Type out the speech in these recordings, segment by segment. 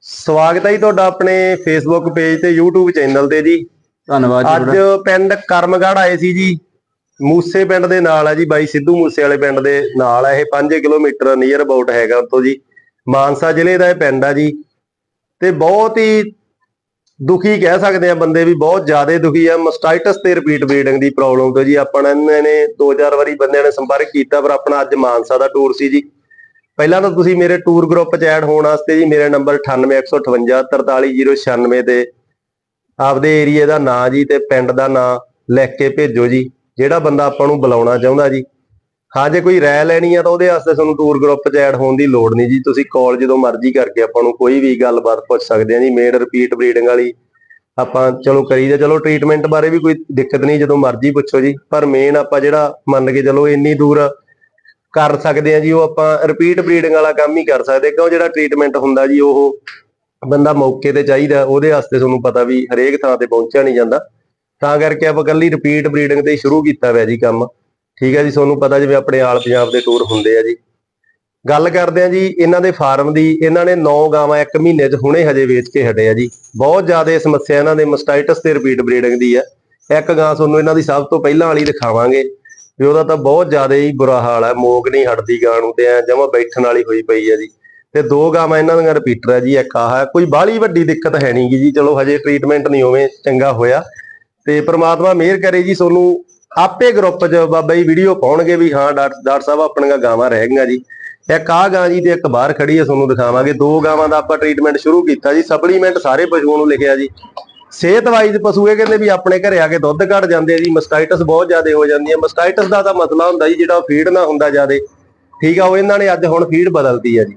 ਸਵਾਗਤ ਹੈ ਜੀ ਤੁਹਾਡਾ ਆਪਣੇ ਫੇਸਬੁੱਕ ਪੇਜ ਤੇ YouTube ਚੈਨਲ ਤੇ ਜੀ। ਧੰਨਵਾਦ ਜੀ ਅੱਜ। ਪਿੰਡ ਕਰਮਗੜ੍ਹ ਆਏ ਸੀ ਜੀ। ਮੂਸੇ ਪਿੰਡ ਦੇ ਨਾਲ ਹੈ ਜੀ ਬਾਈ ਸਿੱਧੂ ਮੂਸੇ ਵਾਲੇ ਪਿੰਡ ਦੇ ਨਾਲ ਹੈ ਇਹ 5 ਕਿਲੋਮੀਟਰ ਨੀਅਰ ਅਬਾਊਟ ਹੈਗਾ ਉੱਥੋਂ ਜੀ। ਮਾਨਸਾ ਜ਼ਿਲ੍ਹੇ ਦਾ ਇਹ ਪਿੰਡ ਆ ਜੀ। ਤੇ ਬਹੁਤ ਹੀ ਦੁਖੀ ਕਹਿ ਸਕਦੇ ਆ ਬੰਦੇ ਵੀ ਬਹੁਤ ਜ਼ਿਆਦਾ ਦੁਖੀ ਆ। ਮਸਟਾਈਟਸ ਤੇ ਰਿਪੀਟ ਬਲੀਡਿੰਗ ਦੀ ਪ੍ਰੋਬਲਮ ਤੋਂ ਜੀ। ਆਪਾਂ ਨੇ ਦੋ ਚਾਰ ਵਾਰੀ ਬੰਦਿਆਂ ਨੇ ਸੰਪਰਕ ਕੀਤਾ ਪਰ ਆਪਣਾ ਅੱਜ ਮਾਨਸਾ ਦਾ ਟੂਰ ਸੀ ਜੀ। ਪਹਿਲਾਂ ਤਾਂ ਤੁਸੀਂ ਮੇਰੇ ਟੂਰ ਗਰੁੱਪ 'ਚ ਐਡ ਹੋਣ ਵਾਸਤੇ ਜੀ, ਮੇਰੇ ਨੰਬਰ 98158 43096 ਤੇ ਆਪਦੇ ਏਰੀਏ ਦਾ ਨਾਂ ਜੀ ਤੇ ਪਿੰਡ ਦਾ ਨਾਂ ਲਿਖ ਕੇ ਭੇਜੋ ਜੀ, ਜਿਹੜਾ ਬੰਦਾ ਆਪਾਂ ਨੂੰ ਬੁਲਾਉਣਾ ਚਾਹੁੰਦਾ ਜੀ। ਹਾਂ, ਜੇ ਕੋਈ ਰਾਇ ਲੈਣੀ ਆ ਤਾਂ ਉਹਦੇ ਵਾਸਤੇ ਤੁਹਾਨੂੰ ਟੂਰ ਗਰੁੱਪ 'ਚ ਐਡ ਹੋਣ ਦੀ ਲੋੜ ਨਹੀਂ ਜੀ। ਤੁਸੀਂ ਕਾਲ ਜਦੋਂ ਮਰਜ਼ੀ ਕਰਕੇ ਆਪਾਂ ਨੂੰ ਕੋਈ ਵੀ ਗੱਲਬਾਤ ਪੁੱਛ ਸਕਦੇ ਆ ਜੀ ਮੇਨ ਰਿਪੀਟ ਬਰੀਡਿੰਗ ਵਾਲੀ ਆਪਾਂ ਚਲੋ ਕਰੀਦਾ। ਚਲੋ ਟ੍ਰੀਟਮੈਂਟ ਬਾਰੇ ਵੀ ਕੋਈ ਦਿੱਕਤ ਨਹੀਂ, ਜਦੋਂ ਮਰਜ਼ੀ ਪੁੱਛੋ ਜੀ। ਪਰ ਮੇਨ ਆਪਾਂ ਜਿਹੜਾ ਮੰਨ ਕੇ ਚਲੋ ਇੰਨੀ ਦੂਰ ਕਰ ਸਕਦੇ ਆ ਜੀ, ਉਹ ਆਪਾਂ ਰਿਪੀਟ ਬਰੀਡਿੰਗ ਵਾਲਾ ਕੰਮ ਹੀ ਕਰ ਸਕਦੇ, ਕਿਉਂ ਜਿਹੜਾ ਟ੍ਰੀਟਮੈਂਟ ਹੁੰਦਾ ਜੀ, ਉਹ ਬੰਦਾ ਮੌਕੇ ਤੇ ਚਾਹੀਦਾ, ਉਹਦੇ ਵਾਸਤੇ ਤੁਹਾਨੂੰ ਪਤਾ ਵੀ ਹਰੇਕ ਥਾਂ ਤੇ ਪਹੁੰਚਿਆ ਨਹੀਂ ਜਾਂਦਾ। ਤਾਂ ਕਰਕੇ ਆਪਾਂ ਕੱਲੀ ਰਿਪੀਟ ਬਰੀਡਿੰਗ ਤੇ ਸ਼ੁਰੂ ਕੀਤਾ ਹੋਇਆ ਜੀ ਕੰਮ। ਠੀਕ ਹੈ ਜੀ, ਤੁਹਾਨੂੰ ਪਤਾ ਜਿਵੇਂ ਆਪਣੇ ਆਲ ਪੰਜਾਬ ਦੇ ਟੂਰ ਹੁੰਦੇ ਆ ਜੀ। ਗੱਲ ਕਰਦੇ ਆ ਜੀ, ਇਹਨਾਂ ਦੇ ਫਾਰਮ ਦੀ, ਇਹਨਾਂ ਨੇ 9 ਗਾਵਾਂ ਇੱਕ ਮਹੀਨੇ 'ਚ ਹੁਣੇ ਹਜੇ ਵੇਚ ਕੇ ਹਟੇ ਆ ਜੀ। ਬਹੁਤ ਜ਼ਿਆਦਾ ਸਮੱਸਿਆ ਇਹਨਾਂ ਦੇ ਮਸਟਾਈਟਸ ਤੇ ਰਿਪੀਟ ਬਰੀਡਿੰਗ ਦੀ ਆ। ਇੱਕ ਗਾਂ ਤੁਹਾਨੂੰ ਇਹਨਾਂ ਦੀ ਸਭ ਤੋਂ ਪਹਿਲਾਂ ਵਾਲੀ ਦਿਖਾਵਾਂਗੇ। ਵੀ ਉਹਦਾ ਤਾਂ ਬਹੁਤ ਜ਼ਿਆਦਾ ਹੀ ਬੁਰਾ ਹਾਲ ਹੈ ਮੋਗ ਨਹੀਂ ਹਟਦੀ ਗਾਂ ਨੂੰ ਤੇ ਐ ਜਮਾ ਬੈਠਣ ਵਾਲੀ ਹੋਈ ਪਈ ਹੈ ਜੀ। ਤੇ ਦੋ ਗਾਵਾਂ ਇਹਨਾਂ ਦੀਆਂ ਰਿਪੀਟਰ ਹੈ ਜੀ, ਇੱਕ ਆਹ ਕੋਈ ਬਾਹਲੀ ਵੱਡੀ ਦਿੱਕਤ ਹੈ ਨਹੀਂ ਗੀ ਜੀ, ਚਲੋ ਹਜੇ ਟ੍ਰੀਟਮੈਂਟ ਨਹੀਂ ਹੋਵੇ ਚੰਗਾ ਹੋਇਆ। ਤੇ ਪ੍ਰਮਾਤਮਾ ਮਿਹਰ ਕਰੇ ਜੀ ਤੁਹਾਨੂੰ, ਆਪੇ ਗਰੁੱਪ 'ਚ ਬਾਬਾ ਜੀ ਵੀਡੀਓ ਪਾਉਣਗੇ ਵੀ ਹਾਂ ਡਾਕਟਰ ਡਾਕਟਰ ਸਾਹਿਬ ਆਪਣੀਆਂ ਗਾਵਾਂ ਰਹਿ ਗਈਆਂ ਜੀ। ਇੱਕ ਆਹ ਗਾਂ ਜੀ ਤੇ ਇੱਕ ਬਾਹਰ ਖੜੀ ਹੈ, ਤੁਹਾਨੂੰ ਦਿਖਾਵਾਂਗੇ। ਦੋ ਗਾਵਾਂ ਦਾ ਆਪਾਂ ਟ੍ਰੀਟਮੈਂਟ ਸ਼ੁਰੂ ਕੀਤਾ ਜੀ ਸਪਲੀਮੈਂਟ ਸਾਰੇ ਪਸ਼ੂਆਂ ਨੂੰ ਲਿਖਿਆ ਜੀ। ਸਿਹਤ ਵਾਈਜ਼ ਪਸ਼ੂ ਇਹ ਕਹਿੰਦੇ ਵੀ ਆਪਣੇ ਘਰੇ ਆ ਕੇ ਦੁੱਧ ਘਟ ਜਾਂਦੇ ਆ ਜੀ ਮਸਟਾਈਟਸ ਬਹੁਤ ਜ਼ਿਆਦਾ ਹੋ ਜਾਂਦੀ ਹੈ ਮਸਟਾਈਟਸ ਦਾ ਤਾਂ ਮਸਲਾ ਹੁੰਦਾ ਜੀ, ਜਿਹੜਾ ਫੀਡ ਨਾ ਹੁੰਦਾ ਜ਼ਿਆਦਾ। ਠੀਕ ਆ, ਉਹ ਇਹਨਾਂ ਨੇ ਅੱਜ ਹੁਣ ਫੀਡ ਬਦਲਤੀ ਹੈ ਜੀ।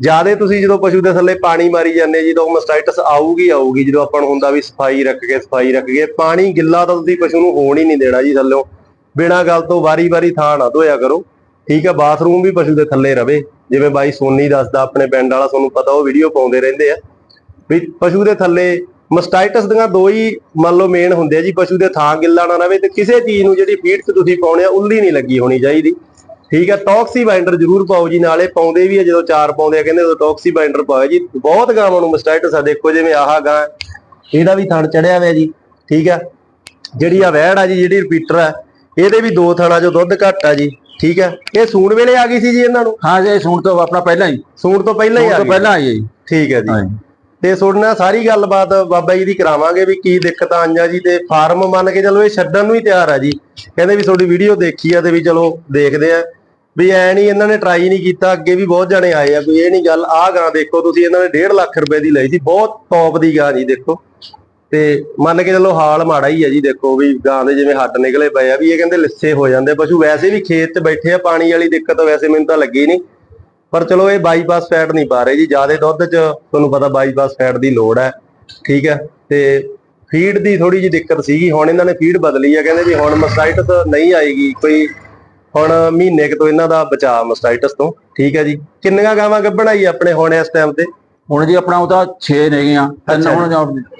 ਜਿਆਦੇ ਤੁਸੀਂ ਜਦੋਂ ਪਸ਼ੂ ਦੇ ਥੱਲੇ ਪਾਣੀ ਮਾਰੀ ਜਾਂਦੇ ਜੀ, ਤਾਂ ਉਹ ਮਸਟਾਈਟਸ ਆਊਗੀ ਆਊਗੀ, ਜਦੋਂ ਆਪਾਂ ਨੂੰ ਹੁੰਦਾ ਵੀ ਸਫ਼ਾਈ ਰੱਖ ਕੇ, ਸਫ਼ਾਈ ਰੱਖ ਕੇ। ਪਾਣੀ ਗਿੱਲਾ ਤਾਂ ਤੁਸੀਂ ਪਸ਼ੂ ਨੂੰ ਹੋਣ ਹੀ ਨਹੀਂ ਦੇਣਾ ਜੀ ਥੱਲਿਓ ਬਿਨਾਂ ਗੱਲ ਤੋਂ ਵਾਰੀ-ਵਾਰੀ ਥਾਂ ਨਾ ਧੋਇਆ ਕਰੋ। ਠੀਕ ਹੈ ਬਾਥਰੂਮ ਵੀ ਪਸ਼ੂ ਦੇ ਥੱਲੇ ਰਵੇ। ਜਿਵੇਂ ਬਾਈ ਸੋਨੀ ਦੱਸਦਾ, ਆਪਣੇ ਪਿੰਡ ਵਾਲਾ ਤੁਹਾਨੂੰ ਪਤਾ, ਉਹ ਵੀਡੀਓ ਪਾਉਂਦੇ ਰਹਿੰਦੇ ਆ। ਵੀ ਪਸ਼ੂ ਦੇ ਥੱਲੇ ਮਸਟਾਈਟਸ ਦੀਆਂ ਦੋ ਹੀ ਮੰਨ ਲਓ ਮੇਨ ਹੁੰਦੇ ਆ ਜੀ ਪਸ਼ੂ ਦੇ ਥਾਂ ਗਿੱਲਾ ਨਾ ਰਵੇ ਤੇ ਕਿਸੇ ਚੀਜ਼ ਨੂੰ ਜਿਹੜੀ ਫੀਡ 'ਚ ਤੁਸੀਂ ਪਾਉਣੇ ਆ ਉੱਲੀ ਨਹੀਂ ਲੱਗੀ ਹੋਣੀ ਚਾਹੀਦੀ। ਠੀਕ ਹੈ ਟੌਕਸੀ ਬਾਈਂਡਰ ਜ਼ਰੂਰ ਪਾਓ ਜੀ ਨਾਲੇ ਪਾਉਂਦੇ ਵੀ ਆ ਜਦੋਂ ਚਾਰ ਪਾਉਂਦੇ ਆ ਕਹਿੰਦੇ ਉਦੋਂ ਟੌਕਸੀ ਬਾਈਂਡਰ ਪਾਓ ਜੀ। ਬਹੁਤ ਗਾਵਾਂ ਨੂੰ ਮਸਟਾਈਟਸ ਆ ਦੇਖੋ ਜਿਵੇਂ ਆਹ ਗਾਂ ਇਹਦਾ ਵੀ ਥਣ ਚੜਿਆ ਹੋਇਆ ਜੀ ਠੀਕ ਹੈ ਜਿਹੜੀ ਆ ਵਹਿੜ ਆ ਜੀ ਜਿਹੜੀ ਰਿਪੀਟਰ ਆ ਇਹਦੇ ਵੀ ਦੋ ਥਣਾ ਜੋ ਦੁੱਧ ਘੱਟ ਆ ਜੀ ਠੀਕ ਹੈ ਇਹ ਸੂਣ ਵੇਲੇ ਆ ਗਈ ਸੀ ਜੀ ਇਹਨਾਂ ਨੂੰ? ਹਾਂ ਜੀ ਸੁਣ ਤੋਂ ਆਪਣਾ ਪਹਿਲਾਂ ਹੀ। ਸੂਣ ਤੋਂ ਪਹਿਲਾਂ ਹੀ ਆ ਗਈ। ਪਹਿਲਾਂ ਆਈ ਹੈ ਜੀ। ਠੀਕ ਹੈ ਜੀ। ਹਾਂ ਜੀ। ਤੇ ਤੁਹਾਡੇ ਨਾਲ ਸਾਰੀ ਗੱਲਬਾਤ ਬਾਬਾ ਜੀ ਦੀ ਕਰਾਵਾਂਗੇ ਵੀ ਕੀ ਦਿੱਕਤਾਂ ਆਈਆਂ ਜੀ ਤੇ ਫਾਰਮ ਮੰਨ ਕੇ ਚਲੋ ਇਹ ਛੱਡਣ ਨੂੰ ਹੀ ਤਿਆਰ ਆ ਜੀ। ਕਹਿੰਦੇ ਵੀ ਤੁਹਾਡੀ ਵੀਡੀਓ ਦੇਖੀ ਆ ਤੇ ਵੀ ਚਲੋ ਦੇਖਦੇ ਆ। ਵੀ ਐ ਨਹੀਂ ਇਹਨਾਂ ਨੇ ਟਰਾਈ ਨਹੀਂ ਕੀਤਾ, ਅੱਗੇ ਵੀ ਬਹੁਤ ਜਣੇ ਆਏ ਆ, ਕੋਈ ਇਹ ਨਹੀਂ ਗੱਲ, ਆਹ ਗਾਂ ਦੇਖੋ ਤੁਸੀਂ, ਇਹਨਾਂ ਨੇ 1.5 ਲੱਖ ਰੁਪਏ ਦੀ ਲਈ ਸੀ, ਬਹੁਤ ਟੌਪ ਦੀ ਗਾਂ ਜੀ ਦੇਖੋ। ਤੇ ਮੰਨ ਕੇ ਚਲੋ ਹਾਲ ਮਾੜਾ ਹੀ ਆ ਜੀ ਦੇਖੋ ਵੀ ਗਾਂ ਦੇ ਜਿਵੇਂ ਹੱਡ ਨਿਕਲੇ ਪਏ ਆ, ਵੀ ਇਹ ਕਹਿੰਦੇ ਲਿੱਸੇ ਹੋ ਜਾਂਦੇ, ਪਸ਼ੂ ਵੈਸੇ ਵੀ ਖੇਤ 'ਚ ਬੈਠੇ ਆ, ਪਾਣੀ ਵਾਲੀ ਦਿੱਕਤ ਵੈਸੇ ਮੈਨੂੰ ਤਾਂ ਲੱਗੀ ਨਹੀਂ। ਪਰ ਚਲੋ ਇਹ ਬਾਈਪਾਸ ਫੈਟ ਨਹੀਂ ਪਾ ਰਹੇ ਜੀ, ਜ਼ਿਆਦਾ ਦੁੱਧ 'ਚ ਤੁਹਾਨੂੰ ਪਤਾ ਬਾਈਪਾਸ ਫੈਟ ਦੀ ਲੋੜ ਹੈ, ਠੀਕ ਹੈ? ਤੇ ਫੀਡ ਦੀ ਥੋੜੀ ਜਿਹੀ ਦਿੱਕਤ ਸੀਗੀ, ਹੁਣ ਇਹਨਾਂ ਨੇ ਫੀਡ ਬਦਲੀ ਆ, ਕਹਿੰਦੇ ਵੀ ਹੁਣ ਮਸਟਾਈਟਸ ਨਹੀਂ ਆਏਗੀ, ਕੋਈ ਹੁਣ ਮਹੀਨੇ ਕੁ ਤੋਂ ਇਹਨਾਂ ਦਾ ਬਚਾਅ ਮਸਟਾਈਟਸ ਤੋਂ, ਠੀਕ ਹੈ ਜੀ? ਕਿੰਨੀਆਂ ਗਾਵਾਂ ਗੱਭਣ ਆਈ ਆਪਣੇ ਹੁਣ ਇਸ ਟਾਈਮ ਤੇ? ਹੁਣ ਜੀ ਆਪਣਾ ਉਹਦਾ 6 ਨੇਗੀਆਂ ਤਿੰਨ ਹੁਣ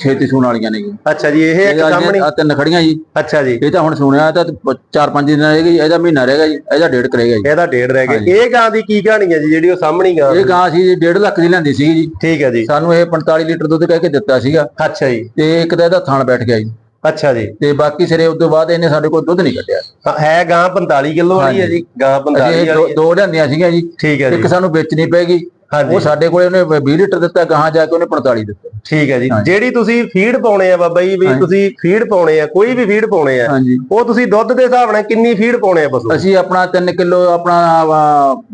6 ਤੇ ਸੂਣ ਵਾਲੀਆਂ ਨੇਗੀਆਂ। ਅੱਛਾ ਜੀ ਇਹ ਇੱਕ ਸਾਹਮਣੇ ਆ ਤਿੰਨ ਖੜੀਆਂ ਜੀ। ਅੱਛਾ ਜੀ। ਇਹ ਤਾਂ ਹੁਣ ਸੁਣਿਆ ਤਾਂ 4-5 ਦਿਨ ਰਹਿ ਗਈ ਇਹਦਾ ਮਹੀਨਾ ਰਹਿ ਗਿਆ ਜੀ ਇਹਦਾ ਡੇਢ ਕਰੇਗਾ ਜੀ। ਇਹਦਾ ਡੇਢ ਰਹਿ। ਗਿਆ। ਇਹ ਗਾਂ ਦੀ ਕੀ ਕਹਾਣੀ ਹੈ ਜੀ ਜਿਹੜੀ ਉਹ ਸਾਹਮਣੀ ਗਾਂ ਇਹ ਗਾਂ ਸੀ 1.5 ਲੱਖ ਦੀ ਲੈਂਦੀ ਸੀ ਜੀ। ਠੀਕ ਹੈ ਜੀ। ਸਾਨੂੰ ਇਹ 45 ਲੀਟਰ ਦੁੱਧ ਕਹਿ ਕੇ ਦਿੱਤਾ ਸੀਗਾ। ਅੱਛਾ ਜੀ। ਤੇ ਇੱਕ ਤਾਂ ਇਹਦਾ ਥਣ ਬੈਠ ਗਿਆ ਜੀ। ਅੱਛਾ ਜੀ। ਤੇ ਬਾਕੀ ਸਿਰੇ ਉਸ ਤੋਂ ਬਾਅਦ ਇਹਨੇ ਸਾਡੇ ਕੋਲ ਦੁੱਧ ਨਹੀਂ ਕੱਢਿਆ। ਹਾਂ, ਗਾਂ 45 ਕਿਲੋ ਵਾਲੀ ਹੈ ਜੀ ਗਾਂ 45 ਅਸੀਂ ਇਹ ਦੋ- ਵਾਲੀ। ਦੋ ਲਿਆਂਦੀਆਂ ਸੀਗੀਆਂ ਜੀ। ਠੀਕ ਹੈ ਜੀ। ਇੱਕ ਸਾਨੂੰ ਵੇਚਣੀ ਪੈਗੀ ਹਾਂਜੀ। ਉਹ ਸਾਡੇ ਕੋਲੇ ਉਹਨੇ 20 ਲੀਟਰ ਦਿੱਤਾ ਗਾਹਾਂ ਜਾ ਕੇ ਉਹਨੇ 45 ਦਿੱਤਾ। ਠੀਕ ਹੈ ਜੀ। ਹਾਂਜੀ। ਜਿਹੜੀ ਤੁਸੀਂ ਫੀਡ ਪਾਉਣੇ ਆ ਬਾਬਾ ਜੀ ਵੀ ਹਾਂਜੀ। ਤੁਸੀਂ ਫੀਡ ਪਾਉਣੇ ਆ ਕੋਈ ਵੀ ਫੀਡ ਪਾਉਣੇ ਆ ਹਾਂਜੀ। ਉਹ ਤੁਸੀਂ ਦੁੱਧ ਦੇ ਹਿਸਾਬ ਨਾਲ ਕਿੰਨੀ ਫੀਡ ਪਾਉਣੇ ਆ ਪਸ਼ੂ? ਅਸੀਂ ਆਪਣਾ 3 ਕਿਲੋ ਆਪਣਾ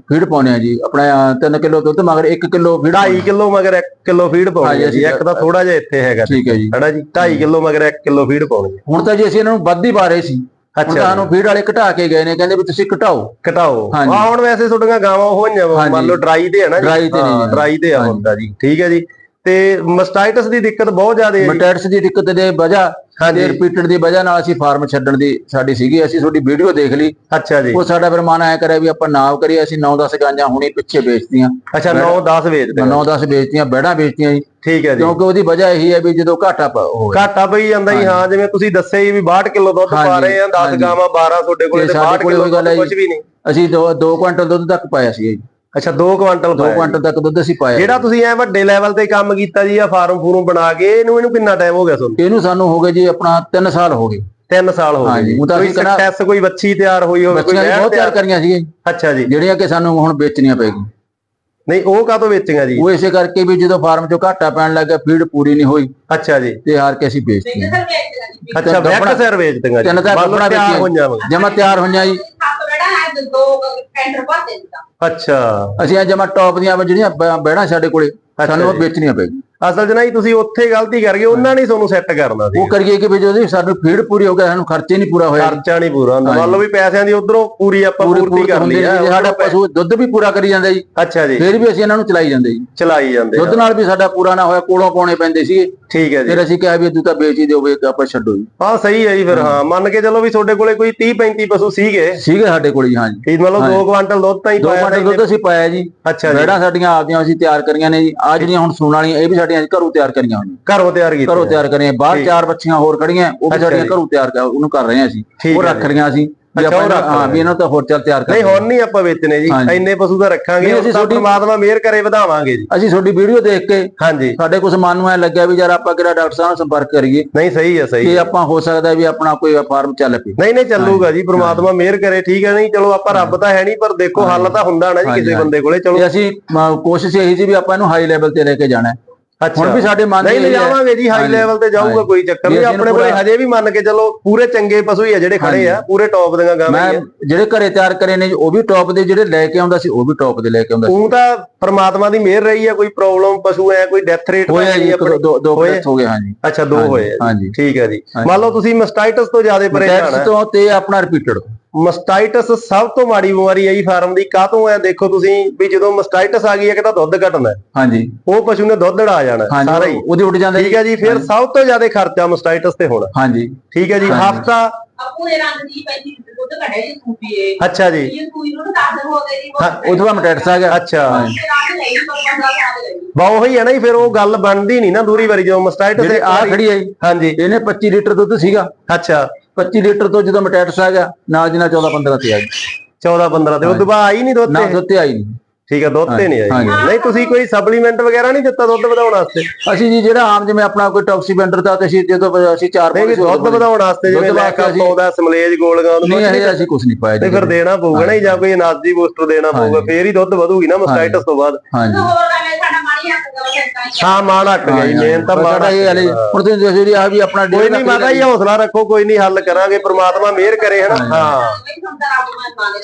ਫੀਡ ਪਾਉਨੇ ਆ ਜੀ। ਆਪਣਾ 3 ਕਿਲੋ ਦੁੱਧ ਮਗਰ 1 ਕਿਲੋ ਫੀਡ 2.5 ਕਿਲੋ ਮਗਰ 1 ਕਿਲੋ ਫੀਡ ਪਾਉਣੀ ਹੈ ਜੀ। ਇੱਕ ਤਾਂ ਥੋੜਾ ਜਿਹਾ ਇੱਥੇ ਹੈਗਾ। ਠੀਕ ਹੈ ਜੀ। ਹੈਨਾ ਜੀ? 2.5 ਕਿਲੋ ਮਗਰ 1 ਕਿਲੋ ਫੀਡ ਪਾਉਣੀ ਹੈ ਹੁਣ ਤਾਂ ਜੀ ਅਸੀਂ ਇਹਨਾਂ ਨੂੰ ਵੱਧ ਹੀ ਪਾ ਰਹੇ ਸੀ। ਹੁਣ ਅੱਛਾ ਤਾਂ ਜੀ। ਸਾਨੂੰ ਫੀਡ ਵਾਲੇ ਘਟਾ ਕੇ ਗਏ ਨੇ ਕਹਿੰਦੇ ਵੀ ਤੁਸੀਂ ਘਟਾਓ ਘਟਾਓ ਹਾਂਜੀ। ਆ ਹੁਣ ਵੈਸੇ ਤੁਹਾਡੀਆਂ ਗਾਵਾਂ ਉਹ ਹੋਈਆਂ ਵਾ, ਹਾਂਜੀ। ਮੰਨ ਲਓ ਡਰਾਈ ਤੇ ਹੈ ਨਾ Dry ਤੇ ਨੇ ਜੀ। ਡਰਾਈ ਤੇ ਆ। ਹੁੰਦਾ ਜੀ ਠੀਕ ਹੈ ਜੀ ਤੇ ਮਸਟਾਈਟਸ ਦੀ ਦਿੱਕਤ ਬਹੁਤ ਜ਼ਿਆਦਾ ਹੈ। ਮਟੈਟਸ ਦੀ ਦਿੱਕਤ ਦੇ ਵਜ੍ਹਾ ਹਾਂਜੀ। ਰਿਪੀਟਡ ਦੀ ਵਜ੍ਹਾ ਨਾਲ ਅਸੀਂ ਫਾਰਮ ਛੱਡਣ ਦੀ ਸਾਡੀ ਸੀਗੀ। ਅਸੀਂ ਤੁਹਾਡੀ ਵੀਡੀਓ ਦੇਖ ਲਈ। ਅੱਛਾ ਜੀ। ਉਹ ਸਾਡਾ ਫਿਰ ਮਨ ਆਇਆ ਕਰਿਆ ਵੀ ਆਪਾਂ ਨਾ ਕਰੀਏ ਅਸੀਂ 9-10 ਗਾਂਜਾਂ ਹੁਣੇ ਪਿੱਛੇ ਵੇਚਤੀਆਂ। ਅੱਛਾ 9 10 ਵੇਚਦੇ ਹੋ। 9-10 ਵੇਚਤੀਆਂ ਬੈੜਾਂ ਵੇਚਤੀਆਂ ਜੀ। ਠੀਕ ਹੈ ਜੀ। ਕਿਉਂਕਿ ਉਹਦੀ ਵਜ੍ਹਾ ਇਹੀ ਹੈ ਵੀ ਜਦੋਂ ਘਾਟਾ ਹੋਵੇ। ਘਾਟਾ ਪਈ ਜਾਂਦਾ ਜੀ ਹਾਂ ਜਿਵੇਂ ਤੁਸੀਂ ਦੱਸਿਆ ਜੀ ਵੀ 62 ਕਿਲੋ ਦੁੱਧ ਪਾ ਰਹੇ ਆ 10 ਹਾਂਜੀ। ਗਾਵਾਂ 12 ਤੁਹਾਡੇ ਕੋਲੇ ਤੇ ਤੇ ਸਾਡੇ 62 ਕੋਲੇ ਹੈ ਕੁਝ ਵੀ ਨਹੀਂ। ਅਸੀਂ 2 ਕੁਇੰਟਲ ਦੁੱਧ ਤੱਕ ਪਾਇਆ ਸੀ ਜੀ। ਅੱਛਾ 2 ਕੁਆਂਟਲ 2 ਪਾਇਆ ਜੀ। ਕੁਆਂਟਲ ਤੱਕ ਦੁੱਧ ਅਸੀਂ ਪਾਇਆ ਜਿਹੜਾ ਤੁਸੀਂ ਐ ਵੱਡੇ ਲੈਵਲ ਤੇ ਕੰਮ ਕੀਤਾ ਜੀ ਆ ਫਾਰਮ ਫੂਰਮ ਬਣਾ ਕੇ ਇਹਨੂੰ ਇਹਨੂੰ ਕਿੰਨਾ ਟਾਈਮ ਹੋ ਗਿਆ ਤੁਹਾਨੂੰ? ਇਹਨੂੰ ਸਾਨੂੰ ਹੋ ਗਏ ਜੀ ਆਪਣਾ 3 ਸਾਲ ਹੋ ਗਏ। 3 ਸਾਲ ਹੋ ਗਏ ਜੀ ਉਹ ਤਾਂ ਕੋਈ ਅਸੀਂ ਸਕਸੈਸ ਕੋਈ ਵੱਛੀ ਤਿਆਰ ਹੋਈ ਹੋਵੇ ਕੋਈ ਬੱਚੀਆਂ ਬਹੁਤ ਤਿਆਰ ਕਰੀਆਂ ਜੀ, ਅੱਛਾ ਜੀ। ਜਿਹੜੀਆਂ ਕਿ ਸਾਨੂੰ ਹੁਣ ਵੇਚਣੀਆਂ ਪੈਗੀਆਂ ਨਹੀਂ ਉਹ ਕਾਹਤੋਂ ਵੇਚੀਆਂ ਜੀ? ਉਹ ਇਸੇ ਕਰਕੇ ਵੀ ਜਦੋਂ ਫਾਰਮ ਚੋਂ ਘਾਟਾ ਪੈਣ ਲੱਗਾ ਫੀਡ ਪੂਰੀ ਨਹੀਂ ਹੋਈ। ਅੱਛਾ ਜੀ। ਤੇ ਹਾਰ ਕੇ ਅਸੀਂ ਵੇਚਤੀਆਂ। ਅੱਛਾ ਵੈਕ ਸਿਰ ਵੇਚ ਦਿੰਗਾ ਜੀ। ਤਿੰਨ ਤਾਂ ਲਓ ਗੱਭਣਾ ਤਿਆਰ ਵੇਚੀਆਂ। ਅੱਛਾ। ਅਸੀਂ ਇਹ ਜਮਾ ਟੌਪ ਦੀਆਂ ਜਿਹੜੀਆਂ ਬ- ਬੈੜਾਂ ਸਾਡੇ ਕੋਲੇ ਸਾਨੂੰ ਉਹ। ਵੇਚਣੀਆਂ ਪੈਗੀਆਂ ਅਸਲ 'ਚ ਨਾ ਜੀ ਤੁਸੀਂ ਉੱਥੇ ਗਲਤੀ ਕਰ ਗਏ ਉਹਨਾਂ ਨੇ ਤੁਹਾਨੂੰ ਸੈੱਟ ਕਰਨਾ ਸੀ। ਉਹ ਕਰੀਏ ਕਿ ਵੀ ਜਦੋਂ ਸਾਨੂੰ ਫੀਡ ਪੂਰੀ ਹੋ ਗਿਆ ਸਾਨੂੰ ਖਰਚੇ ਨਹੀਂ ਪੂਰਾ ਹੋਇਆ ਖਰਚਾ ਨਹੀਂ ਪੂਰਾ ਹੁੰਦਾ। ਮੰਨ। ਲਓ ਵੀ ਪੈਸਿਆਂ ਦੀ ਉਧਰੋਂ ਪੂਰੀ ਆਪਾਂ ਪੂਰੀ ਪੂਰਤੀ ਕਰ ਲਈ ਹੈ ਸਾਡਾ ਪਸ਼ੂ ਦੁੱਧ ਵੀ ਪੂਰਾ ਕਰੀ ਜਾਂਦਾ ਜੀ। ਅੱਛਾ ਜੀ। ਫਿਰ ਵੀ ਅਸੀਂ ਇਹਨਾਂ ਨੂੰ ਚਲਾਈ ਜਾਂਦੇ ਜੀ। ਚਲਾਈ ਜਾਂਦੇ ਦੁੱਧ। ਨਾਲ ਵੀ ਸਾਡਾ ਪੂਰਾ ਨਾ ਹੋਇਆ ਕੋਲੋਂ ਪਾਉਣੇ ਪੈਂਦੇ ਸੀਗੇ। ਠੀਕ ਹੈ ਜੀ। ਫਿਰ ਅਸੀਂ ਕਿਹਾ ਵੀ ਤੂੰ ਤਾਂ ਵੇਚ ਹੀ ਦਿਓ ਵੀ ਆਪਾਂ ਛੱਡੋ ਜੀ। ਹਾਂ ਸਹੀ ਹੈ ਜੀ ਫਿਰ ਹਾਂ। ਮੰਨ ਕੇ ਚੱਲੋ ਵੀ ਤੁਹਾਡੇ ਕੋਲੇ ਕੋਈ 30 35 ਪਸ਼ੂ ਸੀਗੇ। ਸੀਗੇ ਸਾਡੇ ਕੋਲ ਜੀ ਹਾਂ ਜੀ। ਇਹ ਮਤਲਬ 2 ਕੁਆਂਟਲ ਦੁੱਧ ਤਾਂ ਹੀ ਪਾਇਆ ਕੁਆਂਟਲ ਤਾਂ ਦੁੱਧ ਅਸੀਂ ਪਾਇਆ ਜੀ। ਅੱਛਾ ਜੀ। ਸਾਡੀਆਂ ਆਪਦੀਆਂ ਅਸੀਂ ਤਿਆਰ ਕਰੀਆਂ ਨੇ ਜੀ। ਆ ਜਿਹੜੀਆਂ ਹੁਣ ਸੂਣ ਵਾਲੀਆਂ ਇਹ ਵੀ ਸਾਡੀਆਂ ਅਸੀਂ ਘਰੋਂ ਤਿਆਰ ਕਰੀਆਂ ਹੋਈਆਂ। ਘਰੋਂ ਤਿਆਰ ਕੀਤੀ ਘਰੋਂ ਤਿਆਰ ਕਰੀਆਂ। ਬਾਹਰ। ਚਾਰ ਬੱਚੀਆਂ ਹੋਰ ਖੜੀਆਂ ਉਹ ਵੀ ਸਾਡੀਆਂ। ਘਰੋਂ ਤਿਆਰ ਕਰ ਉਹਨੂੰ ਕਰ ਰਹੇ ਹਾਂ ਅਸੀਂ। ਉਹ ਰੱਖ। ਲਈਆਂ ਅਸੀਂ। ਵੀ ਅੱਛਾ, ਉਹ ਆਪਾਂ ਰੱਖ ਹਾਂ ਵੀ ਇਹਨਾਂ ਤਾਂ ਹੋਰ ਚੱਲ ਤਿਆਰ ਕਰ ਨਹੀਂ ਹੁਣ ਨਹੀਂ ਆਪਾਂ ਵੇਚਨੇ ਜੀ। ਹਾਂਜੀ। ਇੰਨੇ ਪਸ਼ੂ ਤਾਂ ਰੱਖਾਂਗੇ ਨਹੀਂ, ਅਸੀਂ ਅਸੀਂ ਤੁਹਾਡੀ- ਪਰਮਾਤਮਾ ਮਿਹਰ ਕਰੇ ਵਧਾਵਾਂਗੇ ਜੀ। ਅਸੀਂ ਤੁਹਾਡੀ ਵੀਡੀਓ ਦੇਖ ਕੇ ਹਾਂਜੀ। ਸਾਡੇ ਕੁਝ ਮਨ ਨੂੰ ਐ ਲੱਗਿਆ ਵੀ ਯਾਰ ਆਪਾਂ ਕਿਹੜਾ ਡਾਕਟਰ ਸਾਹਿਬ ਨਾਲ ਸੰਪਰਕ ਕਰੀਏ। ਨਹੀਂ ਸਹੀ ਹੈ ਸਹੀ ਕਿ ਹੈ। ਆਪਾਂ ਹੋ ਸਕਦਾ ਵੀ ਆਪਣਾ ਕੋਈ ਫਾਰਮ ਚੱਲ ਪਏ। ਨਹੀਂ ਨਹੀਂ ਚੱਲੂਗਾ ਜੀ ਪ੍ਰਮਾਤਮਾ ਮਿਹਰ ਕਰੇ ਠੀਕ ਹੈ ਨਹੀਂ? ਚਲੋ ਆਪਾਂ ਰੱਬ ਤਾਂ ਹੈ ਨਹੀਂ ਪਰ ਦੇਖੋ ਹੱਲ ਤਾਂ ਹੁੰਦਾ ਨਾ ਜੀ ਕਿਸੇ। ਬੰਦੇ ਕੋਲੇ ਚਲੋ। ਅਸੀਂ ਕੋਸ਼ਿਸ਼ ਇਹੀ ਸੀ ਵੀ ਆਪਾਂ ਇਹਨੂੰ ਹਾਈ ਲੈਵਲ ਤੇ ਲੈ ਕੇ ਜਾਣਾ ਹੁਣ ਵੀ ਸਾਡੇ ਮਨ ਨਹੀਂ ਲਿਜਾਵਾਂਗੇ ਜੀ ਹਾਈ ਲੈਵਲ ਤੇ ਜਾਊਗਾ। ਕੋਈ ਚੱਕਰ ਨਹੀਂ ਆਪਣੇ ਕੋਲੇ ਹਜੇ ਵੀ ਮੰਨ ਕੇ ਚਲੋ ਪੂਰੇ ਚੰਗੇ ਪਸ਼ੂ ਹੀ ਆ ਜਿਹੜੇ ਖੜੇ ਆ ਪੂਰੇ ਟੌਪ ਦੀਆਂ ਗਾਵਾਂ ਮੈਂ ਆ। ਜਿਹੜੇ ਘਰੇ ਤਿਆਰ ਕਰੇ ਨੇ ਉਹ ਵੀ ਟੌਪ ਦੇ ਜਿਹੜੇ ਲੈ ਕੇ ਆਉਂਦਾ ਸੀ ਉਹ ਵੀ ਟੌਪ ਦੇ ਲੈ ਕੇ ਆਉਂਦਾ ਸੀ। ਉਹ ਤਾਂ ਪ੍ਰਮਾਤਮਾ ਦੀ ਮਿਹਰ ਰਹੀ ਆ ਕੋਈ ਪ੍ਰੋਬਲਮ ਪਸ਼ੂ ਐ ਕੋਈ ਡੈਥ ਰੇਟ ਹੋਇਆ ਜੀ ਦੋ- ਦੋ ਹੋ ਗਏ ਹਾਂਜੀ। ਅੱਛਾ ਦੋ ਹੋਏ ਆ ਜੀ। ਹਾਂਜੀ। ਠੀਕ ਹੈ ਜੀ। ਮੰਨ ਲਓ ਤੁਸੀਂ ਮਸਟਾਈਟਸ ਤੋਂ ਜ਼ਿਆਦਾ ਪਰੇਸ਼ਾਨ ਤੋਂ ਤੇ ਆਪਣਾ ਰਿਪੀਟਡ ਮਸਟਾਈਟਸ ਸਭ ਤੋਂ ਮਾੜੀ ਬਿਮਾਰੀ ਹੈ ਜੀ ਫਾਰਮ ਦੀ। ਕਾਹਤੋਂ ਹੈ? ਦੇਖੋ ਤੁਸੀਂ ਵੀ ਜਦੋਂ ਮਸਟਾਈਟਸ ਆ ਗਈ ਹੈ ਕਿ ਤਾਂ ਦੁੱਧ ਘਟਣਾ ਹੈ। ਹਾਂਜੀ। ਉਹ ਪਸ਼ੂ ਨੇ ਦੁੱਧ ੜਾ ਜਾਣਾ ਹੈ, ਸਾਰਾ ਹੀ। ਉਹਦੇ ਉੱਡ ਜਾਂਦਾ ਠੀਕ ਹੈ ਜੀ ਫਿਰ ਸਭ ਤੋਂ ਜ਼ਿਆਦਾ ਖਰਚਾ ਮਸਟਾਈਟਸ ਤੇ ਹੋਣਾ। ਹਾਂਜੀ। ਠੀਕ ਹੈ ਜੀ। ਹਫਤਾ ਪੂਰੇ ਰੰਗ ਦੀ ਪੈਂਤੀ ਦੁੱਧ ਕੱਢਿਆ ਜੀ ਸੂਪੀਏ ਅੱਛਾ ਜੀ। ਇਹ ਸੂਈ ਨੂੰ ਦਾਖਲ ਹੋ ਗਈ ਜੀ ਹਾਂ, ਉਹ ਤੋਂ ਮਟੈਟਸ ਆ ਗਿਆ। ਅੱਛਾ। ਰੰਗ ਲਈ ਪਰ 15 ਸਾਲ ਲਈ ਬਾ ਉਹੀ ਹੈ ਨਾ ਜੀ ਫਿਰ ਉਹ ਗੱਲ ਬਣਦੀ ਨਹੀਂ ਨਾ ਦੂਰੀ ਵਾਰੀ ਜਦੋਂ ਮਸਟਾਈਟਸ ਆ ਖੜੀ ਹੈ ਹਾਂਜੀ। ਇਹਨੇ 25 ਲੀਟਰ ਦੁੱਧ ਸੀਗਾ। ਅੱਛਾ। 25 ਲੀਟਰ ਤੋਂ ਜਦੋਂ ਮਟੈਟਸ ਆ ਗਿਆ ਨਾਲ ਦੀ ਨਾਲ 14 15 ਤੇ ਆ ਗਈ। 14 15 ਤੇ ਉਹ ਬਾਅਦ ਆਈ ਨਹੀਂ ਦੁੱਧ ਨਾ ਤੇ ਦੁੱਧ ਤੇ ਆਈ ਨਹੀਂ। ਠੀਕ ਹੈ ਦੁੱਧ ਤੇ ਨਹੀਂ ਆਈ। ਨਹੀਂ ਤੁਸੀਂ ਕੋਈ ਸਪਲੀਮੈਂਟ ਵਗੈਰਾ ਨਹੀਂ ਦਿੱਤਾ ਦੁੱਧ ਵਧਾਉਣ ਵਾਸਤੇ? ਅਸੀਂ ਜੀ ਜਿਹੜਾ ਆਮ ਜਿਵੇਂ ਆਪਣਾ ਕੋਈ ਟੌਕਸੀ ਵੈਂਡਰ ਦਾ ਤੇ ਅਸੀਂ ਜਦੋਂ ਅਸੀਂ ਚਾਰ ਨਹੀਂ ਦੁੱਧ ਵਧਾਉਣ ਵਾਸਤੇ ਜਿਵੇਂ ਲੈਕਅਪ ਆਉਂਦਾ ਸਮਲੇਜ ਗੋਲਗਾਂ ਉਹਨੂੰ ਨਹੀਂ ਅਸੀਂ ਕੁਝ ਨਹੀਂ ਪਾਇਆ ਤੇ ਫਿਰ ਦੇਣਾ ਪਊਗਾ ਨਾ ਜਾਂ ਕੋਈ એનર્ਜੀ ਬੂਸਟਰ ਦੇਣਾ ਪਊਗਾ ਫੇਰ ਹੀ ਦੁੱਧ ਵਧੂਗੀ ਨਾ ਮਸਟਾਈਟਸ ਤੋਂ ਬਾਅਦ। ਹਾਂਜੀ। ਹਾਂ ਮਾੜਾ ਹਟ ਗਿਆ ਜੀ ਮੇਨ ਤਾਂ ਮਾੜਾ ਇਹ ਹਲੇ ਹੁਣ ਤੁਸੀਂ ਜੀ ਆ ਵੀ ਆਪਣਾ ਕੋਈ ਨਹੀਂ ਮਾਤਾ ਜੀ ਹੌਸਲਾ ਰੱਖੋ ਕੋਈ ਨਹੀਂ ਹੱਲ ਕਰਾਂਗੇ ਪ੍ਰਮਾਤਮਾ ਮਿਹਰ ਕਰੇ ਹਨਾ? ਹਾਂ।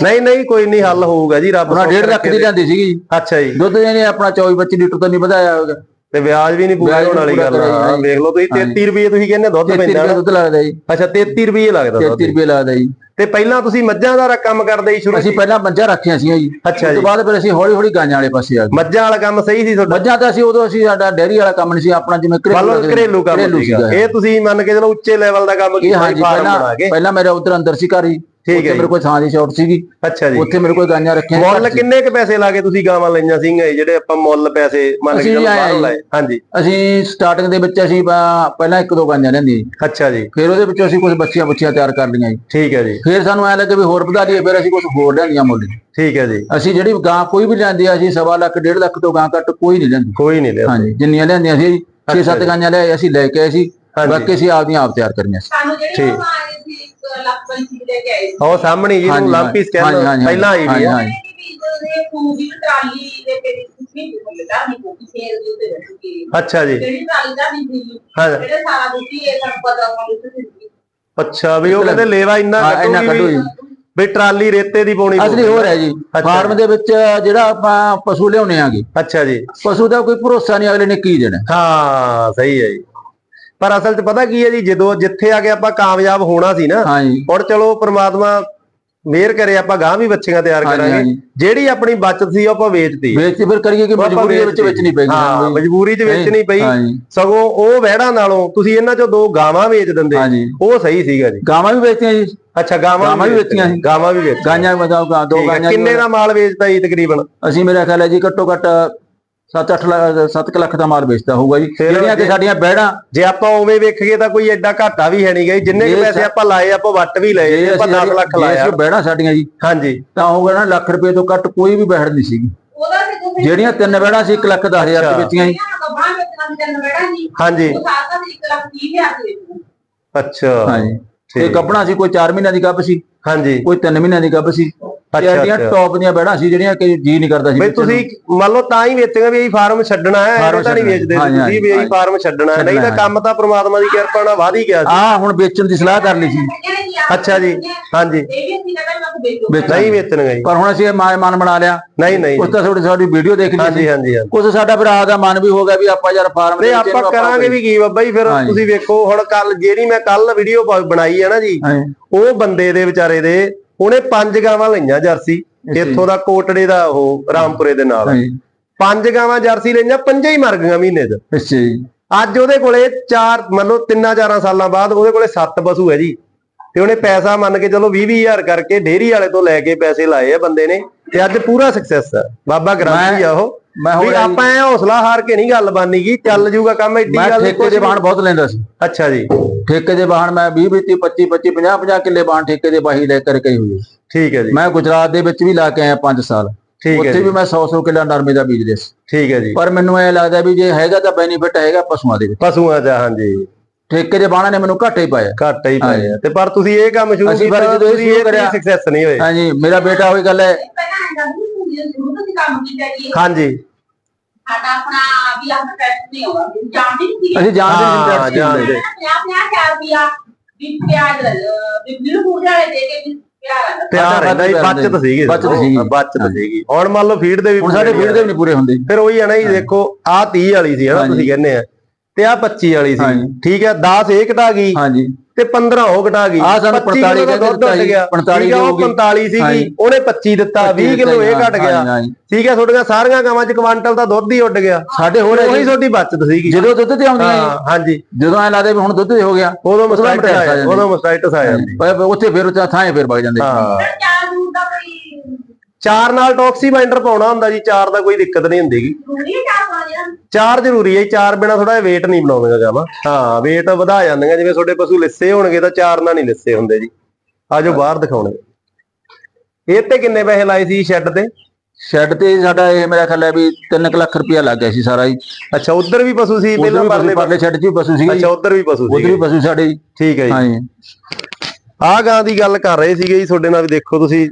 ਨਹੀਂ ਨਹੀਂ ਕੋਈ ਨਹੀਂ ਹੱਲ ਹੋਊਗਾ ਜੀ ਰੱਬ ਨਾਲ 1.5 ਲੱਖ ਦੀ ਲੈਂਦੀ ਸੀਗੀ। ਜੀ। ਅੱਛਾ ਜੀ। ਦੁੱਧ ਇਹਨੇ ਆਪਣਾ 24 25 ਲੀਟਰ ਤੋਂ ਨਹੀਂ ਵਧਾਇਆ ਹੋਗਾ ਤੇ ਵਿਆਜ ਵੀ ਨਹੀਂ ਪੂਰਾ ਹੋਣ ਵਾਲੀ ਗੱਲ ਜੀ। ਵੇਖ ਲਓ ਤੁਸੀਂ 33 ਰੁਪਏ ਤੁਸੀਂ ਕਹਿੰਦੇ ਦੁੱਧ 33 ਪੈਂਦਾ। ਰੁਪਏ ਦੁੱਧ ਲੱਗਦਾ ਜੀ। ਅੱਛਾ 33 ਰੁਪਏ ਲੱਗਦਾ ਦੁੱਧ 33 ਰੁਪਏ ਲੱਗਦਾ ਜੀ। ਤੇ ਪਹਿਲਾਂ ਤੁਸੀਂ ਮੱਝਾਂ ਦਾ ਕੰਮ ਕਰਦੇ ਸੀ ਸ਼ੁਰੂ ਅਸੀਂ ਪਹਿਲਾਂ ਮੱਝਾਂ ਰੱਖੀਆਂ ਸੀ ਜੀ। ਅੱਛਾ ਉਸ ਜੀ ਤੋਂ ਬਾਅਦ ਫਿਰ ਅਸੀਂ ਹੌਲੀ ਹੌਲੀ ਗਾਂਆਂ ਵਾਲੇ ਪਾਸੇ ਆ ਗਏ। ਮੱਝਾਂ ਵਾਲਾ ਕੰਮ ਸਹੀ ਸੀ ਤੁਹਾਡਾ? ਮੱਝਾਂ ਤਾਂ ਅਸੀਂ ਉਦੋਂ ਅਸੀਂ ਸਾਡਾ ਡੈਰੀ ਵਾਲਾ ਕੰਮ ਨਹੀਂ ਸੀ ਆਪਣਾ ਜਿਵੇਂ ਘਰੇਲੂ ਘਰੇਲੂ ਕੰਮ ਸੀਗਾ। ਇਹ ਤੁਸੀਂ ਮੰਨ ਕੇ ਚਲੋ ਉੱਚੇ ਲੈਵਲ ਦਾ ਕੰਮ ਕੀਤਾ ਫਾਰਮ ਬਣਾ ਪਹਿਲਾਂ ਕੇ। ਪਹਿਲਾਂ ਮੇਰਾ ਉਧਰ ਅੰਦਰ ਸੀ ਘਰ ਹੀ ਠੀਕ ਹੈ। ਮੇਰੇ ਕੋਲ ਥਾਂ ਦੀ ਸ਼ਾਰਟ ਸੀਗੀ ਅੱਛਾ ਜੀ ਉੱਥੇ ਮੇਰੇ ਕੋਲ ਗਾਂਆਂ ਰੱਖੀਆਂ ਮੁੱਲ। ਕਿੰਨੇ ਕ ਪੈਸੇ ਲਾ ਕੇ ਤੁਸੀਂ ਗਾਵਾਂ ਲਈਆਂ ਸੀਗੀਆਂ ਜਿਹੜੇ ਆਪਾਂ ਮੁੱਲ ਪੈਸੇ ਮੰਨ ਕੇ ਚਲੋ ਬਾਹਰੋਂ। ਲਾਏ ਹਾਂਜੀ ਅਸੀਂ ਸਟਾਰਟਿੰਗ ਦੇ ਵਿੱਚ ਅਸੀਂ ਪਹਿਲਾਂ ਇੱਕ ਦੋ ਗਾਂਆਂ ਲੈਂਦੀ ਜੀ ਅੱਛਾ ਜੀ ਫਿਰ ਉਹਦੇ ਵਿੱਚੋਂ ਅਸੀਂ ਕੁਝ ਬੱਚੀਆਂ ਬੱਚੀਆਂ ਤਿਆਰ ਕਰ ਲਈਆਂ ਜੀ ਠੀਕ ਹੈ ਜੀ ਫਿਰ ਸਾਨੂੰ ਐ ਲੱਗੇ ਵੀ ਹੋਰ ਵਧਾ ਲਈਏ ਫਿਰ ਅਸੀਂ ਕੁਝ ਹੋਰ ਲੈਣੀਆਂ ਮੁੱਲ। ਠੀਕ ਹੈ ਜੀ ਅਸੀਂ ਜਿਹੜੀ ਗਾਂ ਕੋਈ ਵੀ ਲੈਂਦੀ ਆ ਅਸੀਂ ਸਵਾ ਲੱਖ ਡੇਢ ਲੱਖ ਤੋਂ ਗਾਂ ਘੱਟ ਕੋਈ ਨਹੀਂ ਲੈਂਦੀ ਕੋਈ ਨਹੀਂ ਲਿਆ ਹਾਂਜੀ ਜਿੰਨੀਆਂ ਲੈਂਦੀਆਂ ਸੀ 6-7 ਜੀ। ਗਾਂਆਂ ਲੈ ਅਸੀਂ ਲੈ ਕੇ ਆਏ ਸੀ। ਬਾਕੀ ਅਸੀਂ ਆਪਦੀਆਂ ਆਪ ਤਿਆਰ ਕਰੀਆਂ ਸੀ ਸਾਨੂੰ ਜਿਹੜੀ ਠੀਕ। ਲੱਖ ਪੰਛੀ ਲੈ ਕੇ ਆਏ ਉਹ ਸਾਹਮਣੇ ਜੀ ਨੂੰ ਹਾਂਜੀ, ਲੰਪੀ ਹਾਂਜੀ, ਸਕੈਨ ਹਾਂਜੀ, ਪਹਿਲਾਂ ਆਈ ਵੀ ਆ ਅੱਛਾ ਜੀ। ਜਿਹੜੀ ਟਰਾਲੀ ਦਾ ਨਹੀਂ ਸੀ ਹਾਂ। ਜਿਹੜੇ ਸਾਰਾ ਦੁੱਧੀ ਇਹ ਸਾਨੂੰ ਪਤਾ ਹੋਣੀ ਸੀ। ਅੱਛਾ ਵੀ ਉਹ ਕਹਿੰਦੇ ਲੇਵਾ ਇੰਨਾ ਕੱਢੂ ਜੀ। ਵੀ ਟਰਾਲੀ ਰੇਤੇ ਦੀ ਪਾਉਣੀ ਅਸਲੀ ਹੋਰ ਹੈ ਜੀ। ਫਾਰਮ ਦੇ ਵਿੱਚ ਜਿਹੜਾ ਆਪਾਂ ਪਸ਼ੂ ਲਿਆਉਣੇ ਆਗੇ ਅੱਛਾ ਜੀ। ਪਸ਼ੂ ਦਾ ਕੋਈ ਭਰੋਸਾ ਨਹੀਂ ਅਗਲੇ ਨੇ ਕੀ ਦੇਣਾ। ਹਾਂ ਸਹੀ ਹੈ ਜੀ। ਪਰ ਅਸਲ 'ਚ ਪਤਾ ਕੀ ਹੈ ਜੀ ਜਦੋਂ ਜਿੱਥੇ ਆ ਕੇ ਆਪਾਂ ਕਾਮਯਾਬ ਹੋਣਾ ਸੀ ਨਾ ਹਾਂਜੀ। ਔਰ ਚਲੋ ਪ੍ਰਮਾਤਮਾ ਮਿਹਰ ਕਰੇ ਆਪਾਂ ਗਾਂ ਵੀ ਬੱਚੀਆਂ ਤਿਆਰ ਕਰਾਂਗੇ। ਜਿਹੜੀ ਆਪਣੀ ਬਚਤ ਸੀ ਉਹ ਆਪਾਂ ਵੇਚਤੀ। ਵੇਚ ਫਿਰ ਕਰੀਏ ਕਿ ਮਜਬੂਰੀ ਦੇ ਵਿੱਚ ਵੇਚਤੀ। ਵੇਚਣੀ ਪੈਗੀ ਹਾਂ ਮਜਬੂਰੀ 'ਚ ਵੇਚਣੀ ਪਈ। ਹਾਂਜੀ। ਸਗੋਂ ਉਹ ਵਹਿੜਾਂ ਨਾਲੋਂ ਤੁਸੀਂ ਇਹਨਾਂ 'ਚੋਂ ਦੋ ਗਾਵਾਂ ਵੇਚ ਦਿੰਦੇ। ਉਹ ਸਹੀ ਸੀਗਾ ਜੀ। ਗਾਵਾਂ ਵੀ ਵੇਚਤੀਆਂ ਜੀ? ਅੱਛਾ ਗਾਵਾਂ ਵੀ ਵੇਚੀਆਂ ਸੀ। ਗਾਵਾਂ ਵੀ ਵੇਚੀਆਂ ਗਾਂਆਂ ਬਤਾਓ ਦੋ ਗਾਂਆਂ ਕਿੰਨੇ ਦਾ ਮਾਲ ਵੇਚਦਾ ਜੀ ਤਕਰੀਬਨ? ਅਸੀਂ ਮੇਰਾ ਖਿਆਲ ਹੈ ਜੀ ਘੱਟੋ ਘੱਟ 7-8 ਲੱਖ 7 ਲੱਖ ਦਾ ਮਾਲ ਵੇਚਦਾ ਹੋਊਗਾ ਜੀ। ਫਿਰ ਜਿਹੜੀਆਂ ਕਿ ਜੇ- ਸਾਡੀਆਂ ਬੈੜਾਂ ਜੇ ਆਪਾਂ ਉਵੇਂ ਵੇਖੀਏ ਤਾਂ ਕੋਈ ਐਡਾ ਘਾਟਾ ਵੀ ਹੈ ਨਹੀਂ ਗਈ ਜਿੰਨੇ ਕੁ ਜੇ ਪੈਸੇ ਸਾ- ਆਪਾਂ ਲਾਏ ਆਪਾਂ ਵੱਟ ਵੀ ਲਏ ਜੇ ਆਪਾਂ 10 ਲੱਖ ਲਾਇਆ। ਬੈੜਾਂ ਸਾਡੀਆਂ ਜੀ ਹਾਂਜੀ। ਤਾਂ ਹੋਊਗਾ ਨਾ ਲੱਖ ਰੁਪਏ ਤੋਂ ਘੱਟ ਕੋਈ ਵੀ ਬੈੜ ਨਹੀਂ ਸੀਗੀ। ਉਹਦਾ ਤੇ ਤੁਸੀਂ ਜਿਹੜੀਆਂ ਤਿੰਨ ਬੈੜਾਂ ਸੀ 1 ਲੱਖ 10 ਹਜ਼ਾਰ ਵੇਚੀਆਂ ਜੀ। ਵਿੱਚ ਤਿੰਨ ਜੀ ਹਾਂਜੀ। ਉਹ ਸਾਲ ਦਾ 1 ਲੱਖ 30 ਹਜ਼ਾਰ ਦੇ ਵਿੱਚ ਅੱਛਾ। ਹਾਂਜੀ। ਤੇ ਠੀਕ। ਸੀ ਕੋਈ 4 ਮਹੀਨਿਆਂ ਦੀ ਗੱਭ ਸੀ। ਹਾਂਜੀ। ਕੋਈ 3 ਮਹੀਨਿਆਂ ਦੀ ਗੱਭ ਸੀ। ਤੇ ਅੱਛਾ, ਐਡੀਆਂ। ਟੌਪ ਦੀਆਂ ਬੈੜਾਂ ਸੀ ਜਿਹੜੀਆਂ ਕਿ ਜੀ ਨਹੀਂ ਕਰਦਾ ਸੀ ਬਈ। ਤੁਸੀਂ ਮੰਨ ਲਓ ਤਾਂ ਹੀ ਵੇਚੇਗਾ ਵੀ ਇਹ ਫਾਰਮ ਛੱਡਣਾ ਹੈ ਇਹ ਤਾਂ ਨਹੀਂ। ਵੇਚਦੇ ਤੁਸੀਂ ਵੀ ਇਹ। ਫਾਰਮ ਛੱਡਣਾ ਹੈ ਨਹੀਂ ਤਾਂ ਕੰਮ ਤਾਂ ਪ੍ਰਮਾਤਮਾ ਦੀ ਕਿਰਪਾ ਨਾਲ ਵਧ ਹੀ ਗਿਆ ਸੀ ਆਹ ਹੁਣ ਵੇਚਣ ਦੀ ਸਲਾਹ ਕਰ ਲਈ ਸੀ ਅੱਛਾ ਜੀ ਹਾਂਜੀ। ਨਹੀਂ ਵੇਚਣਗੇ ਜੀ ਪਰ ਹੁਣ ਅਸੀਂ ਮਨ ਬਣਾ ਲਿਆ ਨਹੀਂ ਨਹੀਂ ਉਸ ਤਾਂ ਥੋੜੀ ਸਾਡੀ ਵੀਡੀਓ ਦੇਖ ਲਈ ਹਾਂਜੀ ਹਾਂਜੀ ਕੁਝ ਸਾਡਾ ਭਰਾ ਦਾ ਮਨ ਵੀ ਹੋ ਗਿਆ ਵੀ ਆਪਾਂ ਯਾਰ ਫਾਰਮ ਤੇ ਆਪਾਂ ਕਰਾਂਗੇ ਵੀ ਕੀ ਬਾਬਾ ਜੀ ਫਿਰ। ਤੁਸੀਂ ਵੇਖੋ ਹੁਣ ਕੱਲ ਜਿਹੜੀ ਮੈਂ ਕੱਲ ਵੀਡੀਓ ਬਣਾਈ ਹੈ ਨਾ ਜੀ ਉਹ ਬੰਦੇ ਦੇ ਵਿਚਾਰੇ ਦੇ ਉਹਨੇ ਪੰਜ ਗਾਵਾਂ ਲਈਆਂ ਜਰਸੀ ਇੱਥੋਂ ਦਾ ਕੋਟੜੇ ਦਾ ਉਹ ਰਾਮਪੁਰੇ ਦੇ ਨਾਲ। ਪੰਜ ਗਾਵਾਂ ਜਰਸੀ ਲਈਆਂ ਪੰਜੇ ਹੀ ਮਰ ਗਈਆਂ ਮਹੀਨੇ 'ਚ। ਅੱਛਾ ਜੀ। ਅੱਜ ਉਹਦੇ ਕੋਲੇ ਚਾਰ ਮੰਨ ਲਓ ਤਿੰਨਾਂ ਚਾਰਾਂ ਸਾਲਾਂ ਬਾਅਦ ਉਹਦੇ ਕੋਲੇ ਸੱਤ ਪਸ਼ੂ ਹੈ ਜੀ। ਤੇ ਉਹਨੇ ਪੈਸਾ ਮੰਨ ਕੇ ਚਲੋ 20 ਹਜ਼ਾਰ ਕਰਕੇ ਡੇਰੀ ਵਾਲੇ ਤੋਂ ਲੈ ਕੇ ਪੈਸੇ ਲਾਏ ਆ ਬੰਦੇ ਨੇ। ਤੇ ਅੱਜ ਪੂਰਾ ਸਕਸੈਸ ਆ ਬਾਬਾ ਗਰਾਂਤੀ ਆ ਉਹ। ਮੈਂ ਵੀ ਹੁਣ ਆਪਾਂ ਐ ਹੌਸਲਾ ਹਾਰ ਕੇ ਨਹੀਂ ਗੱਲ ਬਾਨੀ ਗੀ ਚੱਲ ਜੂਗਾ ਕੰਮ ਐਡੀ ਮੈਂ ਗੱਲ ਠੇਕੇ ਦੇ ਬਾਣ ਬਹੁਤ ਲੈਂਦਾ ਸੀ। ਅੱਛਾ ਜੀ। ਠੇਕੇ ਦੇ ਬਾਣ ਮੈਂ 20 25 25 25 50 50 ਕਿੱਲੇ ਬਾਣ ਠੇਕੇ ਦੇ ਬਾਹੀ ਲੈ ਕਰਕੇ ਹੋਈ ਹੈ। ਠੀਕ ਹੈ ਜੀ। ਮੈਂ ਗੁਜਰਾਤ ਦੇ ਵਿੱਚ ਵੀ ਲਾ ਕੇ ਆਇਆ 5 ਸਾਲ। ਠੀਕ ਹੈ ਉੱਥੇ ਜੀ। ਵੀ ਮੈਂ 100 100 ਕਿੱਲਾ ਨਰਮੇ ਦਾ ਬੀਜ ਲਿਆ ਸੀ। ਠੀਕ ਹੈ ਜੀ। ਪਰ ਮੈਨੂੰ ਐ ਲੱਗਦਾ ਵੀ ਜੇ ਹੈਗਾ ਤਾਂ ਬੈਨੀਫਿਟ ਹੈਗਾ ਪਸ਼ੂਆਂ ਦੇ ਵਿੱਚ। ਪਸ਼ੂਆਂ ਦਾ ਹਾਂਜੀ। ਠੇਕੇ ਦੇ ਬਾਣਾ ਨੇ ਮੈਨੂੰ ਘਾਟੇ ਹੀ ਪਾਇਆ। ਘੱਟ ਹੀ ਪਏ ਆ ਤੇ ਪਰ ਤੁਸੀਂ ਇਹ ਕੰਮ ਸ਼ੁਰੂ ਅਸੀਂ ਕੀਤਾ ਪਰ ਜਦੋਂ ਇਹ ਤੁਸੀਂ ਸ਼ੁਰੂ ਇਹ ਕਰਿਆ- ਸਕਸੈਸ ਨਹੀਂ ਹੋਏ। ਹਾਂਜੀ ਮੇਰਾ ਬੇਟਾ ਹੋਈ ਗੱਲ ਹੈ ਨਹੀਂ ਹੀ ਕੰਮ ਕੀਤਾ ਜੀ ਹਾਂਜੀ। ਸਾਡਾ ਆਪਣਾ ਵੀ ਆਪਣਾ ਟੈਸਟ ਨਹੀਂ ਹੋਗਾ ਜਾਣਦੇ ਨਹੀਂ ਸੀ। ਅਸੀਂ ਜਾਣਦੇ ਹਾਂ, ਨਹੀਂ ਸੀ ਜਾਣਦੇ। 50 50 ਰੁਪਿਆ ਵੀ ਪਿਆਜ ਵੀ ਮੂਰ ਵਾਲੇ ਦੇ ਕੇ ਵੀ ਪਿਆਰ ਰਹਿੰਦਾ ਜੀ ਬਚਤ ਸੀਗੀ। ਬਚਤ ਸੀਗੀ। ਬਚਤ ਸੀਗੀ। ਹੁਣ ਮੰਨ ਲਓ ਫੀਡ ਦੇ ਵੀ ਹੁਣ ਸਾਡੇ ਫੀਡ ਦੇ ਵੀ ਨਹੀਂ ਪੂਰੇ ਹੁੰਦੇ। ਫਿਰ ਉਹੀ ਆ ਨਾ ਜੀ ਦੇਖੋ ਆਹ 30 ਵਾਲੀ ਸੀ ਹਨਾ। ਤੁਸੀਂ ਕਹਿੰਦੇ ਆ। ਤੇ ਆਹ 25 ਵਾਲੀ ਸੀ। ਠੀਕ ਹੈ 10 ਇਹ ਘਟਾ ਗਈ। ਹਾਂਜੀ। ਤੇ 15 ਉਹ ਘਟਾ ਗਈ। ਆਹ ਸਾਨੂੰ 25 ਕਿਲੋ ਦਾ 45 ਦੁੱਧ ਘਟ ਗਿਆ। 45 ਠੀਕ ਹੈ, ਗਈ। 45 ਸੀਗੀ। ਉਹਨੇ 25 ਦਿੱਤਾ 20 ਕਿਲੋ ਇਹ ਘਟ ਗਿਆ। ਠੀਕ ਹੈ ਤੁਹਾਡੀਆਂ ਸਾਰੀਆਂ ਗਾਵਾਂ ਚ ਕੁਆਂਟਲ ਦਾ ਦੁੱਧ ਹੀ ਉੱਡ ਗਿਆ। ਸਾਡੇ ਹੋਰ ਹੈ ਉਹੀ ਤੁਹਾਡੀ ਬਚਤ ਸੀਗੀ। ਜਦੋਂ ਦੁੱਧ ਤੇ ਆਉਂਦੀਆਂ ਹਾਂ ਹਾਂਜੀ। ਜਦੋਂ ਐ ਲੱਗਦਾ ਵੀ ਹੁਣ ਦੁੱਧ ਤੇ ਹੋ ਗਿਆ ਉਦੋਂ ਮਸਟਾਈਟਸ ਆ ਜਾਂਦੀ। ਉਦੋਂ ਮਸਟਾਈਟਸ ਆ ਜਾਂਦੀ ਉੱਥੇ ਫਿਰ ਉੱਥੇ ਥਾਂ ਫਿਰ ਵਗ ਜਾਂਦੇ। ਹਾਂ। ਚਾਰ ਨਾਲ ਟੌਕਸੀ ਬਾਈਂਡਰ ਪਾਉਣਾ ਹੁੰਦਾ ਜੀ ਚਾਰ ਦਾ ਕੋਈ ਦਿੱਕਤ ਨਹੀਂ ਹੁੰਦੀਗੀ ਹੈ ਚਾਰ ਜ਼ਰੂਰੀ ਹੈ ਜੀ, ਚਾਰ ਬਿਨਾ ਥੋੜਾ ਜਿਹਾ weight ਨਹੀਂ ਬਣਾਉਂਦੀਆਂ ਗਾਵਾਂ। ਹਾਂ weight ਵਧਾ ਜਾਂਦੀਆਂ ਜਿਵੇਂ ਤੁਹਾਡੇ ਪਸ਼ੂ ਲਿੱਸੇ ਹੋਣਗੇ ਤਾਂ ਚਾਰ ਨਾਲ ਨਹੀਂ ਲਿੱਸੇ ਹੁੰਦੇ ਜੀ। ਆਜੋ ਬਾਹਰ ਦਿਖਾਉਣੇ। ਇਹ ਤੇ ਕਿੰਨੇ ਪੈਸੇ ਲਾਏ ਸੀ ਸ਼ੈੱਡ ਤੇ? ਸ਼ੈੱਡ ਤੇ ਸਾਡਾ ਇਹ ਮੇਰਾ ਖਿਆਲ ਹੈ ਵੀ 3 ਲੱਖ ਰੁਪਇਆ ਲੱਗ ਗਿਆ ਸੀ ਸਾਰਾ ਹੀ ਅੱਛਾ ਉਧਰ ਵੀ ਪਸ਼ੂ ਸੀ ਉਧਰ ਪਹਿਲਾਂ ਵੀ ਪਰਲੇ ਪਰਲੇ ਸ਼ੈੱਡ 'ਚ ਵੀ ਪਸ਼ੂ ਸੀਗੇ ਅੱਛਾ ਉਧਰ ਵੀ ਪਸ਼ੂ ਉਧਰ ਸੀ ਵੀ ਪਸ਼ੂ ਸਾਡੇ ਜੀ। ਠੀਕ ਹੈ ਜੀ। ਹਾਂਜੀ। ਆਹ ਗਾਂ ਦੀ ਗੱਲ ਕਰ ਰਹੇ ਸੀਗੇ ਜੀ ਤੁਹਾਡੇ ਨਾਲ ਵੀ ਦੇਖੋ ਤੁਸੀਂ।